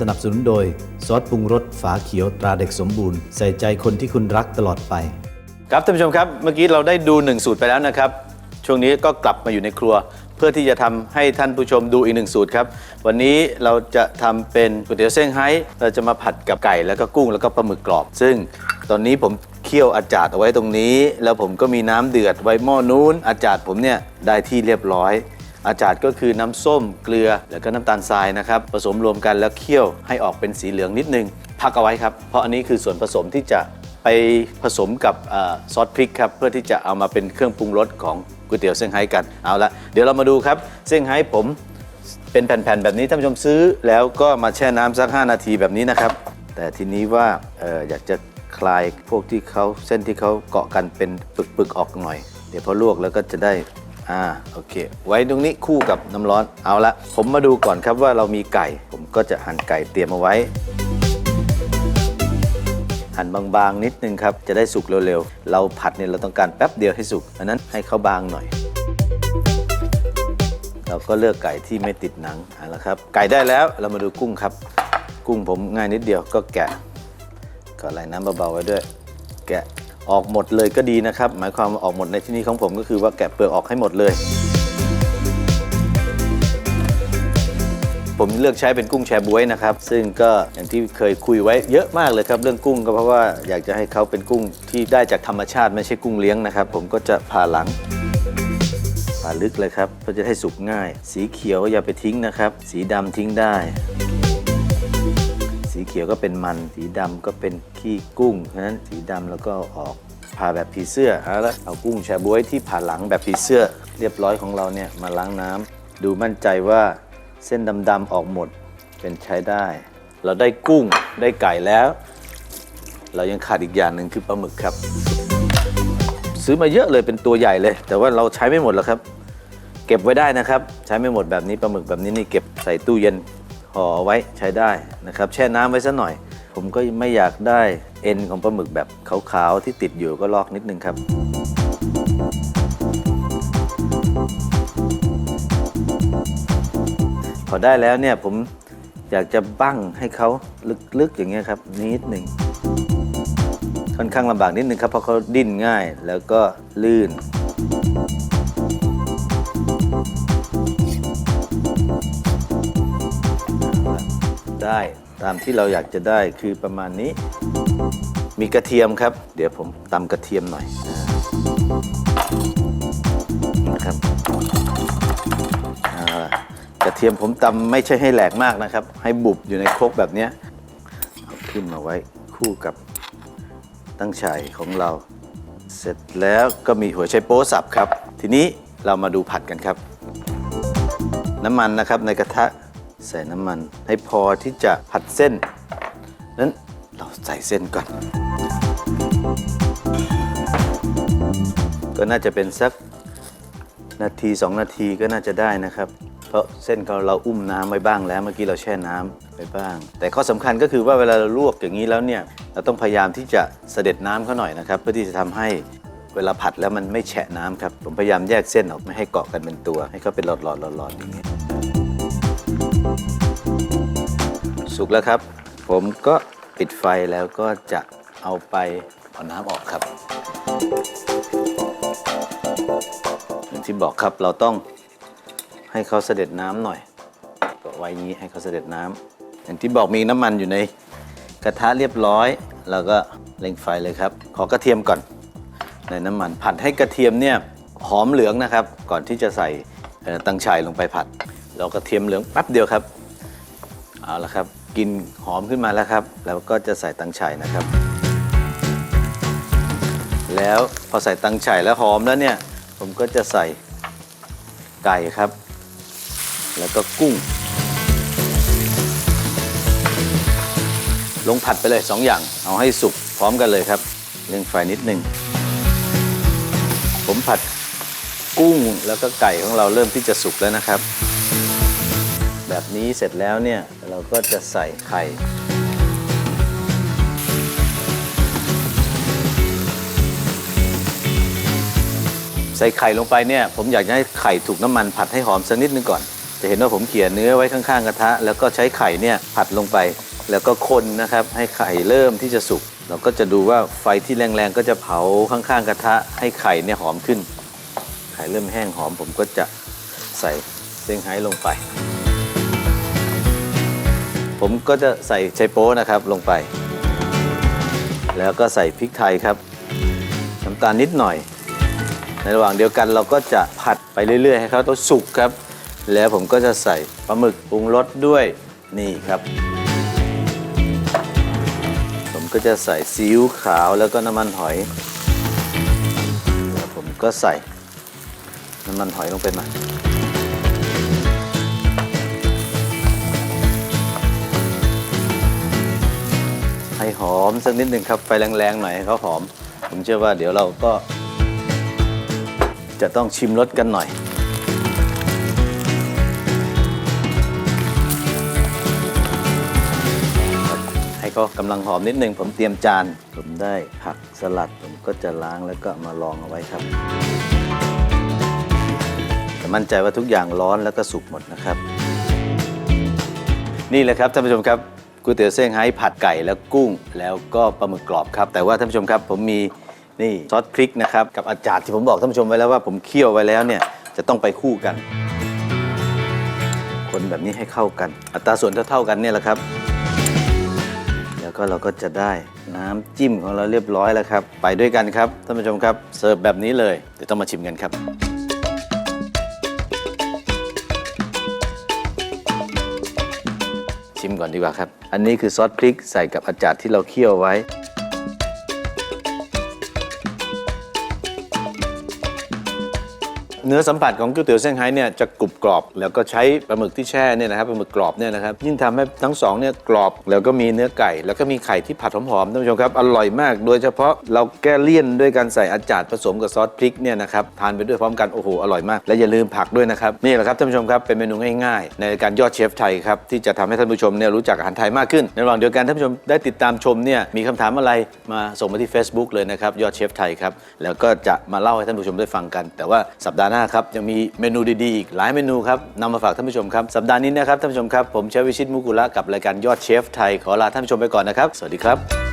สนับสนุนโดย ซอสปรุงรสฝาเขียวตราเด็กสมบูรณ์ ใส่ใจคนที่คุณรักตลอดไป ครับท่านผู้ชมครับเมื่อกี้เราได้ดูหนึ่งสูตรไปแล้วนะครับ ช่วงนี้ก็กลับมาอยู่ในครัว เพื่อที่จะทำให้ท่านผู้ชมดูอีกหนึ่งสูตรครับ วันนี้เราจะทำเป็นก๋วยเตี๋ยวเส้นไฮ้เราจะมาผัดกับไก่แล้วก็กุ้งแล้วก็ปลาหมึกกรอบ ซึ่งตอนนี้ผมเคี่ยวอาจารย์เอาไว้ตรงนี้ แล้วผมก็มีน้ำเดือดไว้หม้อนู้นอาจารย์ผมเนี่ยได้ที่เรียบร้อย อาจารย์ก็คือน้ำส้มเกลือแล้วก็น้ำตาลทรายนะครับผสมรวมกันแล้วเคี่ยวให้ออกเป็นสีเหลืองนิดนึงพักเอาไว้ครับ เพราะอันนี้คือส่วนผสมที่จะไปผสมกับอซอสพริกครับเพื่อที่จะเอามาเป็นเครื่องปรุงรสของก๋วยเตี๋ยวเซี่ยงไฮ้กันเอาละเดี๋ยวเรามาดูครับเซี่ยงไฮ้ผมเป็นแผ่นๆแบบนี้ท่านผู้ชมซื้อ แล้วก็มาแช่น้ำสัก 5 นาทีแบบนี้นะครับ แต่ทีนี้ว่าอออยากจะคลายพวกที่เขาเส้นที่เขาเกาะกันเป็นปึกๆออกหน่อย เดี๋ยวพอลวกแล้วก็จะได้ อ่าโอเค ไว้ตรงนี้คู่กับน้ำร้อนเอาละผมมาดูก่อนครับว่าเรามีไก่ ผมก็จะหั่นไก่เตรียมเอาไว้ หั่นบางๆนิดนึงครับ จะได้สุกเร็วๆ เราผัดเนี่ยเราต้องการแป๊บเดียวให้สุกอันนั้นให้เขาบางหน่อย เราก็เลือกไก่ที่ไม่ติดหนังเอาละครับ ไก่ได้แล้วเรามาดูกุ้งครับ กุ้งผมง่ายนิดเดียวก็แกะก็ไหลน้ำเบาๆไว้ด้วย แกะ ออกหมดเลยก็ดีนะครับ หมายความว่าออกหมดในที่นี้ของผมก็คือว่าแกะเปลือกออกให้หมดเลย ผมเลือกใช้เป็นกุ้งแชบ๊วยนะครับ ซึ่งก็อย่างที่เคยคุยไว้เยอะมากเลยครับเรื่องกุ้งก็เพราะว่าอยากจะให้เขาเป็นกุ้งที่ได้จากธรรมชาติไม่ใช่กุ้งเลี้ยงนะครับ ผมก็จะผ่าหลังผ่าลึกเลยครับเพื่อจะให้สุกง่าย สีเขียวอย่าไปทิ้งนะครับ สีดำทิ้งได้ เขียวก็เป็นมัน สีดำก็เป็นขี้กุ้งเพราะฉะนั้นสีดำแล้วก็ออกผ่าแบบผีเสื้อเอาละเอากุ้งแชบ๊วยที่ผ่าหลังแบบผีเสื้อ เรียบร้อยของเราเนี่ยมาล้างน้ำดูมั่นใจว่าเส้นดำๆออกหมดเป็นใช้ได้ เราได้กุ้งได้ไก่แล้ว เรายังขาดอีกอย่างหนึ่งคือปลาหมึกครับ ซื้อมาเยอะเลยเป็นตัวใหญ่เลย แต่ว่าเราใช้ไม่หมดแล้วครับ เก็บไว้ได้นะครับ ใช้ไม่หมดแบบนี้ปลาหมึกแบบนี้นี่เก็บใส่ตู้เย็น ห่อเอาไว้ใช้ได้นะครับแช่น้ำไว้สักหน่อย ผมก็ไม่อยากได้เอ็นของปลาหมึกแบบขาวๆที่ติดอยู่ก็ลอกนิดนึงครับ พอได้แล้วเนี่ยผมอยากจะบั้งให้เขาลึกๆอย่างเงี้ยครับนิดหนึ่งค่อนข้างลำบากนิดนึงครับเพราะเขาดิ้นง่ายแล้วก็ลื่น ได้ตามที่เราอยากจะได้คือประมาณนี้ มีกระเทียมครับ เดี๋ยวผมตำกระเทียมหน่อยนะครับกระเทียมผมตำไม่ใช่ให้แหลกมากนะครับ ให้บุบอยู่ในครกแบบนี้ขึ้นมาไว้คู่กับตั้งฉายของเรา เสร็จแล้วก็มีหัวไชโป๊สับครับ ทีนี้เรามาดูผัดกันครับ น้ำมันนะครับในกระทะ ใส่น้ำมัน ให้พอที่จะผัดเส้น นั้นเราใส่เส้นก่อน ก็น่าจะเป็นสักนาที 2 นาทีก็น่าจะได้นะครับ เพราะเส้นของเราอุ้มน้ำไว้บ้างแล้วเมื่อกี้เราแช่น้ำไว้บ้าง แต่ข้อสำคัญก็คือว่าเวลาเราลวกอย่างนี้แล้วเนี่ยเราต้องพยายามที่จะเสด็จน้ำเขาหน่อยนะครับเพื่อที่จะทำให้เวลาผัดแล้วมันไม่แฉะน้ำครับ ผมพยายามแยกเส้นออกไม่ให้เกาะกันเป็นตัว ให้เขาเป็นหลอดๆหลอดๆอย่างนี้ สุกแล้วครับ ผมก็ปิดไฟแล้วก็จะเอาไปเอาน้ำออกครับอย่างที่บอกครับเราต้องให้เขาเสด็จน้ำหน่อยก็ไว้อย่างนี้ให้เขาเสด็จน้ำอย่างที่บอกมีน้ำมันอยู่ในกระทะเรียบร้อยแล้วก็เร่งไฟเลยครับ ขอกระเทียมก่อน ในน้ำมันผัดให้กระเทียมเนี่ยหอมเหลืองนะครับ ก่อนที่จะใส่ตังชายลงไปผัด เรากระเทียมเหลืองแป๊บเดียวครับ เอาละครับ กลิ่นหอมขึ้นมาแล้วครับ แล้วก็จะใส่ตังไช่นะครับ แล้วพอใส่ตังไช่แล้วหอมแล้วเนี่ย ผมก็จะใส่ไก่ครับ แล้วก็กุ้ง ลงผัดไปเลยสองอย่าง เอาให้สุกพร้อมกันเลยครับเร่งไฟนิดหนึ่ง ผมผัดกุ้งแล้วก็ไก่ของเราเริ่มที่จะสุกแล้วนะครับ แบบนี้เสร็จแล้วเนี่ย เราก็จะใส่ไข่ใส่ไข่ลงไปเนี่ยผมอยากให้ไข่ถูกน้ำมันผัดให้หอมสักนิดนึงก่อน จะเห็นว่าผมเขี่ยเนื้อไว้ข้างๆกระทะ แล้วก็ใช้ไข่เนี่ยผัดลงไป แล้วก็คนนะครับให้ไข่เริ่มที่จะสุกเราก็จะดูว่าไฟที่แรงๆก็จะเผาข้างๆกระทะ ให้ไข่เนี่ยหอมขึ้น ไข่เริ่มแห้งหอม ผมก็จะใส่เซี่ยงไฮ้ลงไป ผมก็จะใส่ไชโป๊นะครับลงไป แล้วก็ใส่พริกไทยครับน้ำตาลนิดหน่อย ในระหว่างเดียวกันเราก็จะผัดไปเรื่อย ๆ ให้เขาต้องสุกครับ แล้วผมก็จะใส่ปลาหมึกปรุงรสด้วยนี่ครับ ผมก็จะใส่ซีอิ๊วขาวแล้วก็น้ำมันหอยแล้วผมก็ใส่น้ำมันหอยลงไปหน่อย สักนิดหนึ่งครับไฟแรงๆหน่อยให้เขาหอม ผมเชื่อว่าเดี๋ยวเราก็ จะต้องชิมรสกันหน่อย ให้เขากำลังหอมนิดหนึ่งผมเตรียมจาน ผมได้ผักสลัด ผมก็จะล้างแล้วก็มาลองเอาไว้ครับแต่มั่นใจว่าทุกอย่างร้อนแล้วก็สุกหมดนะครับ นี่แหละครับท่านผู้ชมครับ ก๋วยเตี๋ยวเซี่ยงไฮ้ผัดไก่แล้วกุ้ง แล้วก็ปลาหมึกกรอบครับ แต่ว่าท่านผู้ชมครับผมมีนี่ซอสพริกนะครับ กับอาจารย์ที่ผมบอกท่านผู้ชมไว้แล้วว่าผมเคี่ยวไว้แล้วเนี่ยจะต้องไปคู่กัน คนแบบนี้ให้เข้ากัน อัตราส่วนเท่าๆกันเนี่ยแหละครับ แล้วก็เราก็จะได้น้ำจิ้มของเราเรียบร้อยแล้วครับ ไปด้วยกันครับท่านผู้ชมครับเสิร์ฟแบบนี้เลยเดี๋ยวต้องมาชิมกันครับ ชิมก่อนดีกว่าครับ อันนี้คือซอสพริกใส่กับอาจารย์ที่เราเคี่ยวไว้ เนื้อสัมผัสของก๋วยเตี๋ยวเซี่ยงไฮ้เนี่ยจะกรุบกรอบ แล้วก็ใช้ปลาหมึกที่แช่เนี่ยนะครับปลาหมึกกรอบเนี่ยนะครับยิ่งทำให้ทั้งสองเนี่ยกรอบ แล้วก็มีเนื้อไก่ แล้วก็มีไข่ที่ผัดหอมๆท่านผู้ชมครับอร่อยมาก โดยเฉพาะเราแก้เลี่ยนด้วยการใส่อาจารย์ผสมกับซอสพริกเนี่ยนะครับทานไปด้วยพร้อมกันโอ้โหอร่อยมาก และอย่าลืมผักด้วยนะครับนี่แหละครับท่านผู้ชมครับเป็นเมนูง่ายๆ ในการยอดเชฟไทยครับที่จะทำให้ท่านผู้ชมเนี่ยรู้จักอาหารไทยมากขึ้นในระหว่างเดียวกันท่านผู้ชมได้ติดตามชมเนี่ยมีคำถามอะไรมาส่งมาที่ Facebook เลยนะครับยอดเชฟไทยครับแล้วก็จะมาเล่าให้ท่านผู้ชมได้ฟังกัน แต่ว่าสัปดาห์หน้าครับยังมีเมนูดีๆอีกหลายเมนูครับนำมาฝากท่านผู้ชมครับ สัปดาห์นี้นะครับท่านผู้ชมครับ ผมเชฟวิชิตมุกุละกับรายการยอดเชฟไทยขอลาท่านผู้ชมไปก่อนนะครับ สวัสดีครับ